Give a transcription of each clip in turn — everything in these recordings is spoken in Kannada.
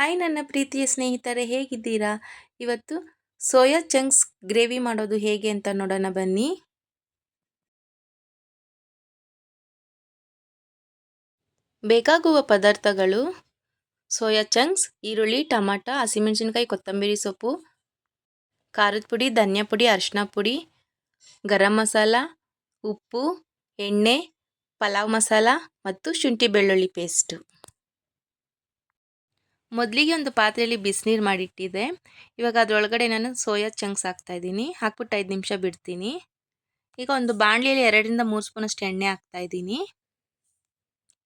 ಹಾಯ್ ನನ್ನ ಪ್ರೀತಿಯ ಸ್ನೇಹಿತರೆ, ಹೇಗಿದ್ದೀರಾ? ಇವತ್ತು ಸೋಯಾ ಚಂಕ್ಸ್ ಗ್ರೇವಿ ಮಾಡೋದು ಹೇಗೆ ಅಂತ ನೋಡೋಣ ಬನ್ನಿ. ಬೇಕಾಗುವ ಪದಾರ್ಥಗಳು ಸೋಯಾ ಚಂಕ್ಸ್, ಈರುಳ್ಳಿ, ಟಮಾಟ, ಹಸಿಮೆಣಸಿನ್ಕಾಯಿ, ಕೊತ್ತಂಬರಿ ಸೊಪ್ಪು, ಖಾರದ ಪುಡಿ, ಧನಿಯಾ ಪುಡಿ ಅರಿಶಿನ ಪುಡಿ, ಗರಂ ಮಸಾಲ, ಉಪ್ಪು, ಎಣ್ಣೆ, ಪಲಾವ್ ಮಸಾಲ ಮತ್ತು ಶುಂಠಿ ಬೆಳ್ಳುಳ್ಳಿ ಪೇಸ್ಟು. ಮೊದಲಿಗೆ ಒಂದು ಪಾತ್ರೆಯಲ್ಲಿ ಬಿಸಿನೀರು ಮಾಡಿಟ್ಟಿದ್ದೆ. ಇವಾಗ ಅದರೊಳಗಡೆ ನಾನು ಸೋಯಾ ಚಂಕ್ಸ್ ಹಾಕ್ತಾಯಿದ್ದೀನಿ ಹಾಕ್ಬಿಟ್ಟು ಐದು ನಿಮಿಷ ಬಿಡ್ತೀನಿ. ಈಗ ಒಂದು ಬಾಣಲಿಯಲ್ಲಿ ಎರಡರಿಂದ ಮೂರು ಸ್ಪೂನಷ್ಟು ಎಣ್ಣೆ ಹಾಕ್ತಾಯಿದ್ದೀನಿ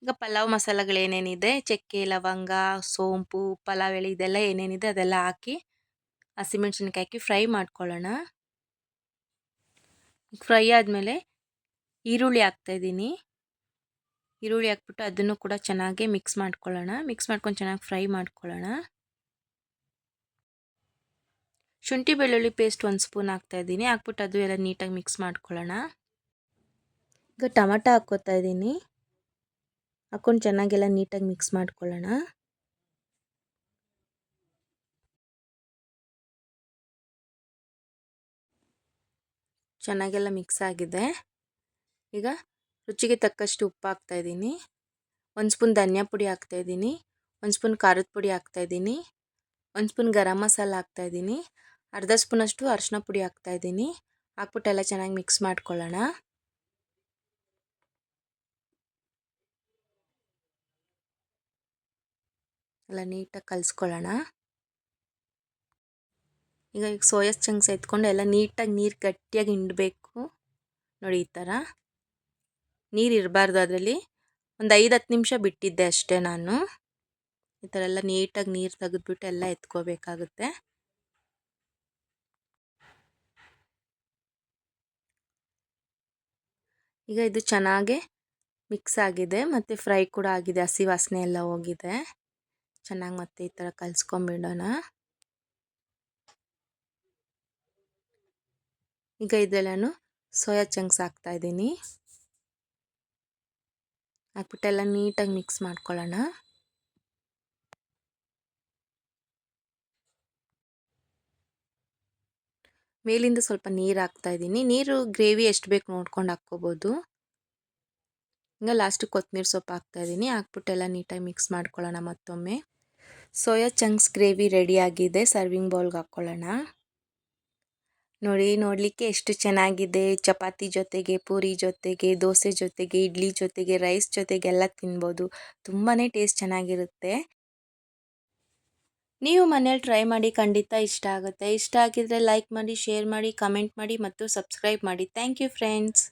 ಈಗ ಪಲಾವ್ ಮಸಾಲೆಗಳು ಏನೇನಿದೆ, ಚಕ್ಕೆ, ಲವಂಗ, ಸೋಂಪು, ಪಲಾವ್ ಎಲೆ ಇದೆಲ್ಲ ಏನೇನಿದೆ ಅದೆಲ್ಲ ಹಾಕಿ ಹಸಿಮೆಣ್ಸಿನ್ಕಾಯಿ ಹಾಕಿ ಫ್ರೈ ಮಾಡ್ಕೊಳ್ಳೋಣ. ಫ್ರೈ ಆದಮೇಲೆ ಈರುಳ್ಳಿ ಹಾಕ್ತಾಯಿದ್ದೀನಿ ಈರುಳ್ಳಿ ಹಾಕ್ಬಿಟ್ಟು ಅದನ್ನು ಕೂಡ ಚೆನ್ನಾಗಿ ಮಿಕ್ಸ್ ಮಾಡ್ಕೊಳ್ಳೋಣ. ಮಿಕ್ಸ್ ಮಾಡ್ಕೊಂಡು ಚೆನ್ನಾಗಿ ಫ್ರೈ ಮಾಡ್ಕೊಳ್ಳೋಣ. ಶುಂಠಿ ಬೆಳ್ಳುಳ್ಳಿ ಪೇಸ್ಟ್ ಒಂದು ಸ್ಪೂನ್ ಹಾಕ್ತಾ ಇದ್ದೀನಿ. ಹಾಕ್ಬಿಟ್ಟು ಅದು ಎಲ್ಲ ನೀಟಾಗಿ ಮಿಕ್ಸ್ ಮಾಡ್ಕೊಳ್ಳೋಣ. ಈಗ ಟೊಮಟೊ ಹಾಕ್ಕೋತಾ ಇದ್ದೀನಿ. ಹಾಕ್ಕೊಂಡು ಚೆನ್ನಾಗೆಲ್ಲ ನೀಟಾಗಿ ಮಿಕ್ಸ್ ಮಾಡ್ಕೊಳ್ಳೋಣ. ಚೆನ್ನಾಗೆಲ್ಲ ಮಿಕ್ಸ್ ಆಗಿದೆ. ಈಗ ರುಚಿಗೆ ತಕ್ಕಷ್ಟು ಉಪ್ಪು ಹಾಕ್ತಾಯಿದ್ದೀನಿ ಒಂದು ಸ್ಪೂನ್ ಧನಿಯಾ ಪುಡಿ ಹಾಕ್ತಾಯಿದ್ದೀನಿ ಒಂದು ಸ್ಪೂನ್ ಖಾರದ ಪುಡಿ ಹಾಕ್ತಾಯಿದ್ದೀನಿ ಒಂದು ಸ್ಪೂನ್ ಗರಂ ಮಸಾಲ ಹಾಕ್ತಾಯಿದ್ದೀನಿ ಅರ್ಧ ಸ್ಪೂನಷ್ಟು ಅರಿಶಿನ ಪುಡಿ ಹಾಕ್ತಾಯಿದ್ದೀನಿ ಹಾಕ್ಬಿಟ್ಟು ಎಲ್ಲ ಚೆನ್ನಾಗಿ ಮಿಕ್ಸ್ ಮಾಡ್ಕೊಳ್ಳೋಣ. ಎಲ್ಲ ನೀಟಾಗಿ ಕಲಿಸ್ಕೊಳ್ಳೋಣ. ಈಗ ಈಗ ಸೋಯಾ ಚಂಕ್ಸ್ ಎತ್ಕೊಂಡು ಎಲ್ಲ ನೀಟಾಗಿ ನೀರು ಗಟ್ಟಿಯಾಗಿ ಹಿಂಡಬೇಕು. ನೋಡಿ ಈ ಥರ ನೀರು ಇರಬಾರ್ದು ಅದರಲ್ಲಿ. ಒಂದು ಐದು ಹತ್ತು ನಿಮಿಷ ಬಿಟ್ಟಿದ್ದೆ ಅಷ್ಟೇ ನಾನು. ಈ ಥರ ಎಲ್ಲ ನೀಟಾಗಿ ನೀರು ತೆಗೆದ್ಬಿಟ್ಟು ಎಲ್ಲ ಎತ್ಕೋಬೇಕಾಗುತ್ತೆ. ಈಗ ಇದು ಚೆನ್ನಾಗೆ ಮಿಕ್ಸ್ ಆಗಿದೆ. ಮತ್ತು ಫ್ರೈ ಕೂಡ ಆಗಿದೆ. ಹಸಿ ವಾಸನೆ ಎಲ್ಲ ಹೋಗಿದೆ. ಚೆನ್ನಾಗಿ ಮತ್ತೆ ಈ ಥರ ಕಲಿಸ್ಕೊಂಬಿಡೋಣ. ಈಗ ಇದೆಲ್ಲನೂ ಸೋಯಾ ಚಂಕ್ಸ್ ಹಾಕ್ತಾಯಿದ್ದೀನಿ ಹಾಕ್ಬಿಟ್ಟೆಲ್ಲ ನೀಟಾಗಿ ಮಿಕ್ಸ್ ಮಾಡ್ಕೊಳ್ಳೋಣ. ಮೇಲಿಂದ ಸ್ವಲ್ಪ ನೀರು ಹಾಕ್ತಾ ಇದ್ದೀನಿ. ನೀರು ಗ್ರೇವಿ ಎಷ್ಟು ಬೇಕು ನೋಡ್ಕೊಂಡು ಹಾಕ್ಕೋಬೋದು. ಈಗ ಲಾಸ್ಟಿಗೆ ಕೊತ್ತಂಬರಿ ಸೊಪ್ಪು ಹಾಕ್ತಾ ಇದ್ದೀನಿ. ಹಾಕ್ಬಿಟ್ಟೆಲ್ಲ ನೀಟಾಗಿ ಮಿಕ್ಸ್ ಮಾಡ್ಕೊಳ್ಳೋಣ ಮತ್ತೊಮ್ಮೆ. ಸೋಯಾ ಚಂಕ್ಸ್ ಗ್ರೇವಿ ರೆಡಿಯಾಗಿದೆ ಸರ್ವಿಂಗ್ ಬೌಲ್ಗೆ ಹಾಕ್ಕೊಳ್ಳೋಣ. ನೋಡಿ ನೋಡಲಿಕ್ಕೆ ಎಷ್ಟು ಚೆನ್ನಾಗಿದೆ. ಚಪಾತಿ ಜೊತೆಗೆ, ಪೂರಿ ಜೊತೆಗೆ, ದೋಸೆ ಜೊತೆಗೆ, ಇಡ್ಲಿ ಜೊತೆಗೆ, ರೈಸ್ ಜೊತೆಗೆ ಎಲ್ಲ ತಿನ್ಬೋದು. ತುಂಬಾ ಟೇಸ್ಟ್ ಚೆನ್ನಾಗಿರುತ್ತೆ. ನೀವು ಮನೇಲಿ ಟ್ರೈ ಮಾಡಿ ಖಂಡಿತ ಇಷ್ಟ ಆಗುತ್ತೆ. ಇಷ್ಟ ಆಗಿದ್ರೆ ಲೈಕ್ ಮಾಡಿ, ಶೇರ್ ಮಾಡಿ, ಕಮೆಂಟ್ ಮಾಡಿ ಮತ್ತು ಸಬ್ಸ್ಕ್ರೈಬ್ ಮಾಡಿ. Thank you friends.